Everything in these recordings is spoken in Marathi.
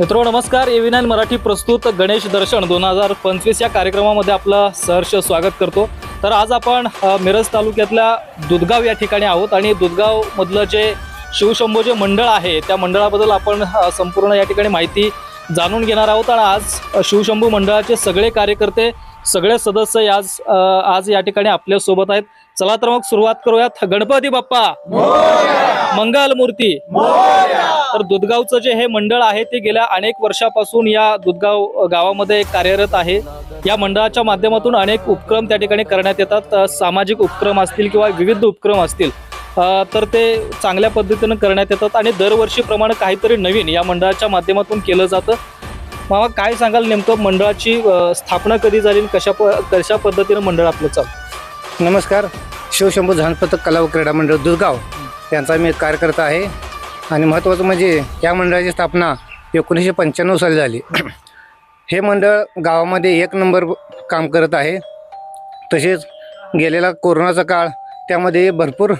मित्रो नमस्कार. ए नाईन मराठी प्रस्तुत गणेश दर्शन. दोन हजार पंचवीस या कार्यक्रमामध्ये आपलं सहर्ष स्वागत करतो. तर आज आपण मिरज तालुक्यातल्या दुधगाव या ठिकाणी आहोत आणि दुधगावमधलं जे शिवशंभो जे मंडळ आहे त्या मंडळाबद्दल आपण संपूर्ण या ठिकाणी माहिती जाणून घेणार आहोत आणि आज शिवशंभू मंडळाचे सगळे कार्यकर्ते सगळे सदस्य आज आज या ठिकाणी आपल्यासोबत आहेत. चला तर मग सुरुवात करूयात. गणपती बाप्पा. मंगल मूर्ती तर दुधगावचं जे हे मंडळ आहे ते गेल्या अनेक वर्षापासून या दुधगाव गावामध्ये कार्यरत आहे. या मंडळाच्या माध्यमातून अनेक उपक्रम त्या ठिकाणी करण्यात येतात. सामाजिक उपक्रम असतील किंवा विविध उपक्रम असतील तर ते चांगल्या पद्धतीनं करण्यात येतात आणि दरवर्षीप्रमाणे काहीतरी नवीन या मंडळाच्या माध्यमातून केलं जातं. मामा काय सांगाल नेमकं मंडळाची स्थापना कधी झाली कशा प कशा पद्धतीनं मंडळ आपलं चालू? नमस्कार. शिवशंभू झानपथक कला व क्रीडा मंडळ दुधगाव. त्यांचा मी कार्यकर्ता आहे. आणि महत्त्वाचं म्हणजे या मंडळाची स्थापना एकोणीसशे पंच्याण्णव साली झाली. हे मंडळ गावामध्ये एक नंबर काम करत आहे. तसेच गेलेला कोरोनाचा काळ त्यामध्ये भरपूर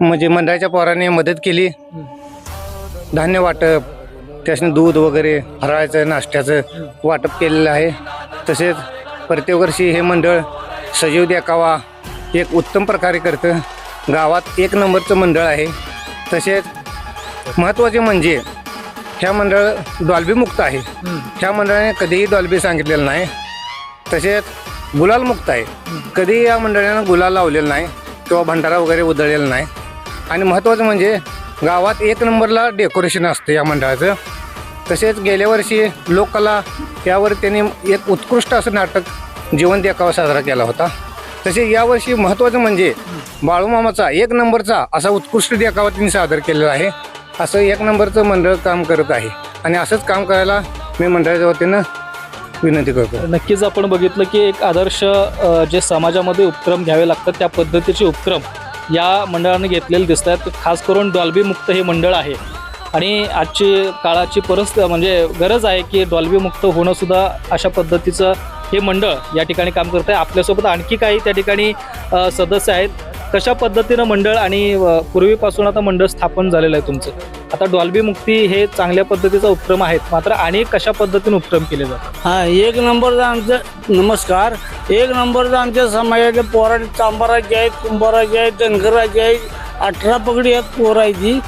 म्हणजे मंडळाच्या पोराने मदत केली. धान्य वाटप त्याच्याने दूध वगैरे फराळाचं नाश्त्याचं वाटप केलेलं आहे. तसेच प्रत्येक वर्षी हे मंडळ सजीव देखावा एक उत्तम प्रकारे करतं. गावात एक नंबरचं मंडळ आहे. तसेच महत्त्वाचे म्हणजे ह्या मंडळ डॉल्बीमुक्त आहे. ह्या मंडळाने कधीही डॉल्बी सांगितलेलं नाही. तसेच गुलाल मुक्त आहे. कधीही या मंडळानं गुलाल लावलेला नाही किंवा भंडारा वगैरे उधळलेला नाही. आणि महत्त्वाचं म्हणजे गावात एक नंबरला डेकोरेशन असतं या मंडळाचं. तसेच गेल्या वर्षी लोककला यावर त्यांनी एक उत्कृष्ट असं नाटक जीवन देखावा साजरा केला होता. तसे यावर्षी महत्त्वाचं म्हणजे बाळूमामाचा एक नंबरचा असा उत्कृष्ट देखावा त्यांनी सादर केलेला आहे. असं एक नंबरचं मंडळ काम करत आहे. आणि असंच काम करायला मी मंडळाच्या वतीनं विनंती करतो. नक्कीच आपण बघितलं की एक आदर्श अ, जे समाजामध्ये उपक्रम घ्यावे लागतात त्या पद्धतीचे उपक्रम या मंडळाने घेतलेले दिसत आहेत खास करून डॉल्बी मुक्त हे मंडळ आहे. आणि आजची काळाची परस म्हणजे गरज आहे की डॉल्बी मुक्त अशा पद्धतीचं हे मंडळ या ठिकाणी काम करत आहे आपल्यासोबत आणखी काही त्या ठिकाणी अ, सदस्य आहेत. कशा पद्धतीनं मंडळ आणि पूर्वीपासून आता मंडळ स्थापन झालेलं आहे तुमचं? आता डॉल्बी मुक्ती हे चांगल्या पद्धतीचा उपक्रम आहेत मात्र आणि कशा पद्धतीने उपक्रम केले जातात? हा एक नंबरचा आमचं नमस्कार. एक नंबरचा आमच्या समाजाचे पोराचे चांबाराचे आहेत कुंभाराचे आहेत धनगराचे आहेत अठरा पगडी आहेत पोरायची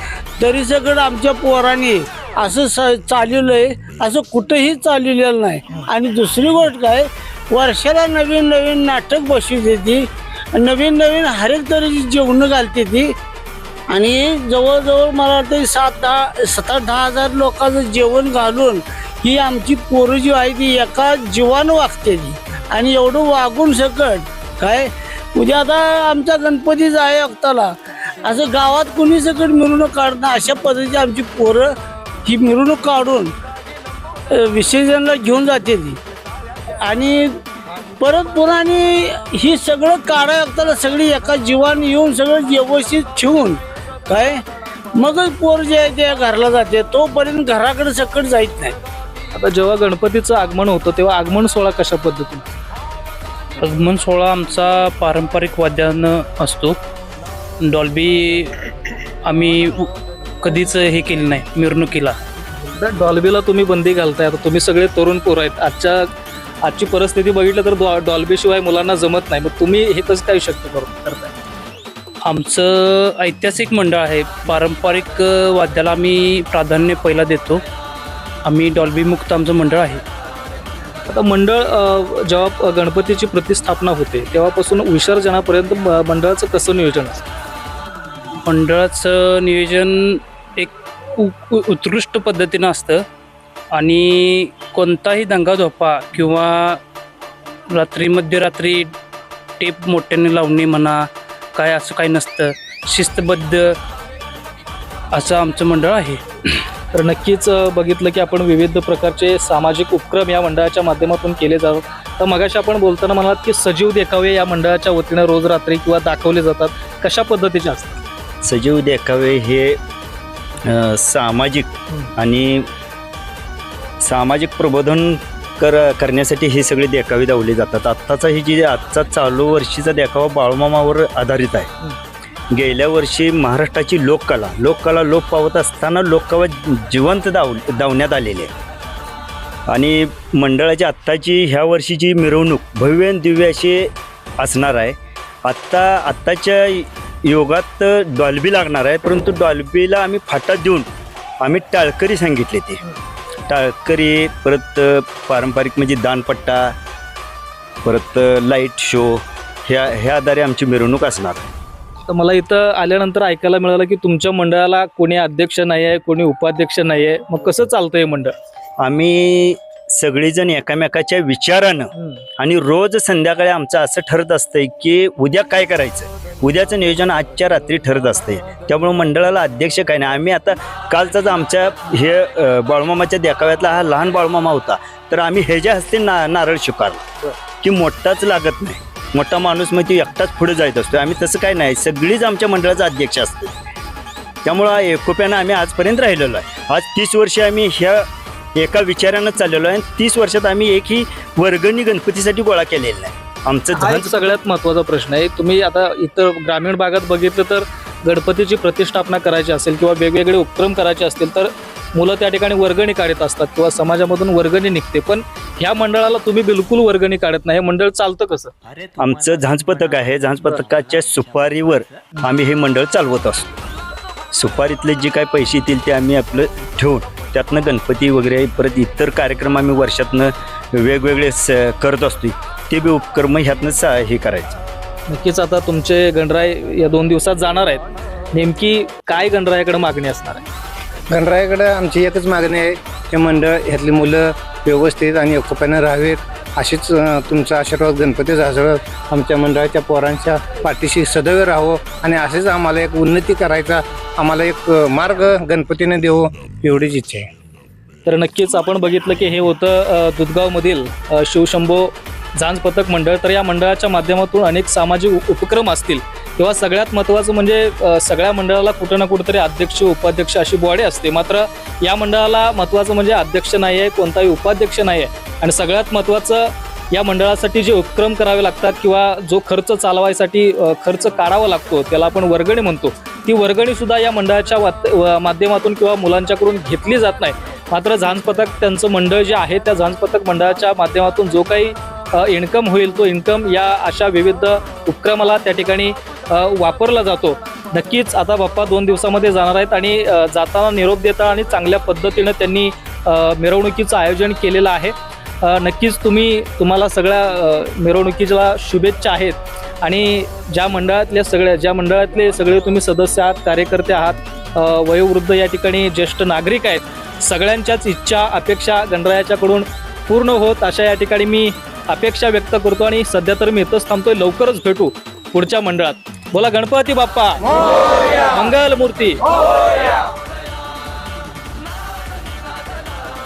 तरी सगळं आमच्या पोरांनी असं स चालेलं आहे असं कुठंही चाललेलं नाही. आणि दुसरी गोष्ट काय वर्षाला नवीन नवीन नाटक बसवते ती नवीन नवीन हरेक तऱ्हेची जेवणं घालते ती. आणि जवळजवळ मला वाटतं सात दहा सात आठ दहा हजार लोकांचं जेवण घालून ही आमची पोरं जी आहे ती एका जीवानं वागते ती. आणि एवढं वागून सकट काय? उद्या आता आमचा गणपतीच आहे अक्ताला. असं गावात कुणी सकट मिरवणूक काढणं अशा पद्धतीची आमची पोरं ही मिरवणूक काढून विसर्जनला घेऊन जाते ती. आणि परत पुन्हा आणि ही सगळं काढा लागताना सगळी एका जीवाने येऊन सगळं व्यवस्थित ठेवून काय? मगच पोर जे आहे ते घरला जाते तोपर्यंत घराकडे सकट जायत नाही. आता जेव्हा गणपतीचं आगमन होतं तेव्हा आगमन सोहळा कशा पद्धतीने? आगमन सोहळा आमचा पारंपरिक वाद्यानं असतो. डॉल्बी आम्ही उ- कधीच हे केलं नाही मिरवणुकीला. आता डॉल्बीला तुम्ही बंदी घालताय आता तुम्ही सगळे तरुण पोरं आहेत. आजच्या आजची परिस्थिती बघितलं तर डॉ- डॉल्बीशिवाय मुलांना जमत नाही. मग तुम्ही हे कसं काय शक्य करून करताय? आमचं ऐतिहासिक मंडळ आहे. पारंपरिक वाद्याला आम्ही प्राधान्य पहिला देतो. आम्ही डॉल्बी मुक्त आमचं मंडळ आहे. आता मंडळ जेव्हा गणपतीची प्रतिस्थापना होते तेव्हापासून विसर्जनापर्यंत म- मंडळाचं कसं नियोजन असतं? मंडळाचं नियोजन एक उत्कृष्ट पद्धतीनं असतं. आणि कोणताही दंगाधोपा किंवा रात्री मध्यरात्री टेप मोठ्याने लावणे म्हणा काय असं काही नसतं. शिस्तबद्ध असं आमचं मंडळ आहे. तर नक्कीच बघितलं की आपण विविध प्रकारचे सामाजिक उपक्रम या मंडळाच्या माध्यमातून केले जातात. तर मगाशी आपण बोलताना म्हणालात की सजीव देखावे या मंडळाच्या वतीनं रोज रात्री किंवा दाखवले जातात. कशा पद्धतीचे असतात? सजीव देखावे हे सामाजिक आणि सामाजिक प्रबोधन कर करण्यासाठी हे सगळे देखावे धावले जातात. आत्ताचा ही जी आजचा चालू वर्षीचा देखावा बाळूमामावर आधारित आहे. गेल्या वर्षी महाराष्ट्राची लोककला लोककला लोप पावत असताना लोककला जिवंत दाव दावण्यात आलेली आहे. आणि मंडळाची आत्ताची ह्या वर्षीची मिरवणूक भव्य दिव्य अशी असणार आहे. आत्ता आत्ताच्या योगात डॉल्बी लागणार आहे परंतु डॉल्बीला आम्ही फाटा देऊन आम्ही टाळकरी सांगितले ते. टाळकरी परत पारंपरिक म्हणजे दानपट्टा परत लाइट शो ह्या ह्या आधारे आमची मिरवणूक असणार. आहे तर मला इथं आल्यानंतर ऐकायला मिळालं की तुमच्या मंडळाला कोणी अध्यक्ष नाही आहे कोणी उपाध्यक्ष नाही आहे मग कसं चालतं हे मंडळ? आम्ही सगळेजण एकामेकाच्या विचारानं आणि रोज संध्याकाळी आमचं असं ठरत असतंय की उद्या काय करायचं? उद्याचं नियोजन आजच्या रात्री ठरत असते. त्यामुळे मंडळाला अध्यक्ष काय नाही. आम्ही आता कालचाच आमच्या हे बाळमामाच्या बाळूमामाच्या देखाव्यातला हा लहान बाळूमामा होता. तर आम्ही ह्याच्या हस्ते ना नारळ स्वीकारला की मोठाच लागत नाही. मोठा माणूस मग एकटाच पुढे जायत असतो. आम्ही तसं काय नाही. सगळीच आमच्या मंडळाचा अध्यक्ष असते. त्यामुळं एकोप्यानं आम्ही आजपर्यंत राहिलेलो आहे. आज तीस वर्षे आम्ही ह्या एका विचारानं चाललेलो आहे आणि तीस वर्षात आम्ही एकही वर्गणी गणपतीसाठी गोळा केलेला नाही. आमचं हा एक सगळ्यात महत्त्वाचा प्रश्न आहे. तुम्ही आता इतर ग्रामीण भागात बघितलं तर गणपतीची प्रतिष्ठापना करायची असेल किंवा वेगवेगळे उपक्रम करायचे असतील तर मुलं त्या ठिकाणी वर्गणी काढत असतात किंवा समाजामधून वर्गणी निघते. पण ह्या मंडळाला तुम्ही बिलकुल वर्गणी काढत नाही. हे मंडळ चालतं कसं? आमचं झांज पथक आहे. झांज पथकाच्या सुपारीवर आम्ही हे मंडळ चालवत असतो. सुपारीतले जे काय पैसे येतील ते आम्ही आपलं ठेवून त्यातनं गणपती वगैरे परत इतर कार्यक्रम आम्ही वर्षातनं वेगवेगळे स करत असतो ते बी उपक्रम ह्यातनं सा हे करायचं. नक्कीच आता तुमचे गणराय या दोन दिवसात जाणार आहेत. नेमकी काय गणरायाकडे मागणी असणार आहे? गणरायाकडे आमची एकच मागणी आहे हे मंडळ ह्यातली मुलं व्यवस्थित आणि एकोप्यानं राहावेत. अशीच अं, तुमचा आशीर्वाद गणपती झाजळत आमच्या मंडळाच्या पोरांच्या पाठीशी सदैव राहावं आणि असेच आम्हाला एक उन्नती करायचा आम्हाला एक अं, मार्ग गणपतीने देवो एवढीच इच्छा आहे. तर नक्कीच आपण बघितलं की हे होतं अ, दुधगावमधील अ, शिवशंभो झांज पथक मंडळ तर या मंडळाच्या माध्यमातून अनेक सामाजिक उपक्रम असतील. किंवा सगळ्यात महत्त्वाचं म्हणजे सगळ्या मंडळाला कुठं ना कुठंतरी अध्यक्ष उपाध्यक्ष अशी बॉडी असते. मात्र या मंडळाला महत्त्वाचं म्हणजे अध्यक्ष नाही आहे कोणताही उपाध्यक्ष नाही आहे आणि सगळ्यात महत्त्वाचं या मंडळासाठी जे उपक्रम करावे लागतात किंवा जो खर्च चालवायसाठी खर्च काढावा लागतो त्याला आपण वर्गणी म्हणतो. ती वर्गणी सुद्धा या मंडळाच्या वात- व- माध्यमातून किंवा मुलांच्याकडून घेतली जात नाही. मात्र झांज पथक त्यांचं मंडळ जे आहे त्या झांज पथक मंडळाच्या माध्यमातून जो काही इन्कम होईल तो इन्कम या अशा विविध उपक्रमाला त्या ठिकाणी वापरला जातो. नक्कीच आता बाप्पा दोन दिवसामध्ये जाणार आहेत आणि जाताना निरोप देता आणि चांगल्या पद्धतीनं त्यांनी मिरवणुकीचं आयोजन केलेलं आहे. नक्कीच तुम्ही तुम्हाला सगळ्या मिरवणुकीला शुभेच्छा आहेत आणि ज्या मंडळातल्या सगळ्या ज्या मंडळातले सगळे तुम्ही सदस्य आहात कार्यकर्ते आहात वयोवृद्ध या ठिकाणी ज्येष्ठ नागरिक आहेत सगळ्यांच्याच इच्छा अपेक्षा गणरायाच्याकडून पूर्ण होत अशा या ठिकाणी मी अपेक्षा व्यक्त करतो आणि सध्या तर मी इथंच थांबतोय. लवकरच भेटू पुढच्या मंडळात. बोला गणपती बाप्पा. मंगल मूर्ती.